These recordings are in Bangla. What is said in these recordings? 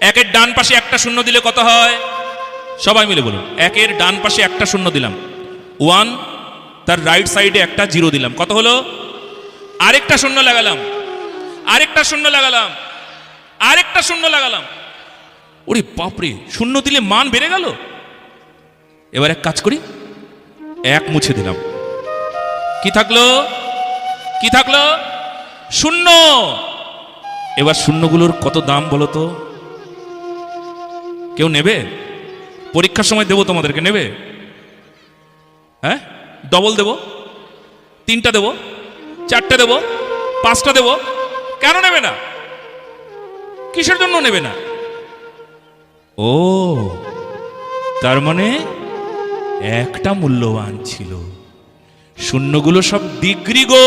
একের ডান পাশে একটা শূন্য দিলে কত হয়? সবাই মিলে বলুন, একের ডান পাশে একটা শূন্য দিলাম। ওয়ান, তার রাইট সাইডে একটা জিরো দিলাম। কত হলো? আরেকটা শূন্য লাগালাম। আরেকটা শূন্য লাগালাম। আরেকটা শূন্য লাগালাম। ওরে বাপরে, শূন্য দিলে মান বেড়ে গেল? এবার এক কাজ করি, এক মুছে দিলাম। কি থাকল? কি থাকল? শূন্য। এবার শূন্যগুলোর কত দাম বলো তো? কেউ নেবে? পরীক্ষার সময় দেবো তোমাদেরকে, নেবে? হ্যাঁ? ডবল দেবো? তিনটা দেবো? চারটে দেবো? পাঁচটা দেবো? কেন নেবে না? কিসের জন্য নেবে না? ও, তার মানে একটা মূল্যবান ছিল। শূন্যগুলো সব ডিগ্রি গো।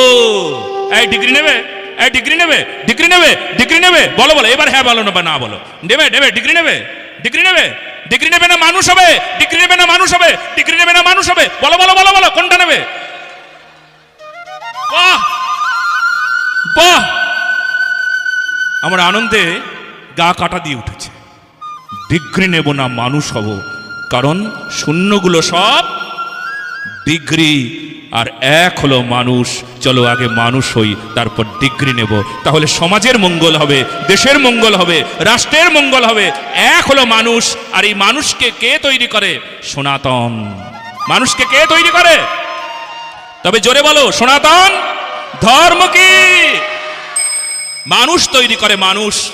এই ডিগ্রি নেবে? এই ডিগ্রি নেবে? ডিগ্রি নেবে? ডিগ্রি নেবে? বলো বলো, এবার হ্যাঁ বলো না বা না বলো। নেবে নেবে, ডিগ্রি নেবে? ডিগ্রি নেবে? ডিগ্রি নেবে না মানুষ হবে? ডিগ্রি নেবে না মানুষ হবে? ডিগ্রি নেবে না মানুষ হবে? বলো বলো বলো বলো, কোনটা নেবে? আমার আনন্দে গা কাটা দিয়ে উঠেছে। ডিগ্রি নেব না মানুষ হব, কারণ শূন্যগুলো সব ডিগ্রি আর এক হলো মানুষ। চলো আগে মানুষ হই, তারপর ডিগ্রি নেব। তাহলে সমাজের মঙ্গল হবে, দেশের মঙ্গল হবে, রাষ্ট্রের মঙ্গল হবে। এক হলো মানুষ, আর এই মানুষকে কে তৈরি করে? সনাতন। মানুষকে কে তৈরি করে? তবে জোরে বলো, সনাতন ধর্ম কি? মানুষ তৈরি করে মানুষ।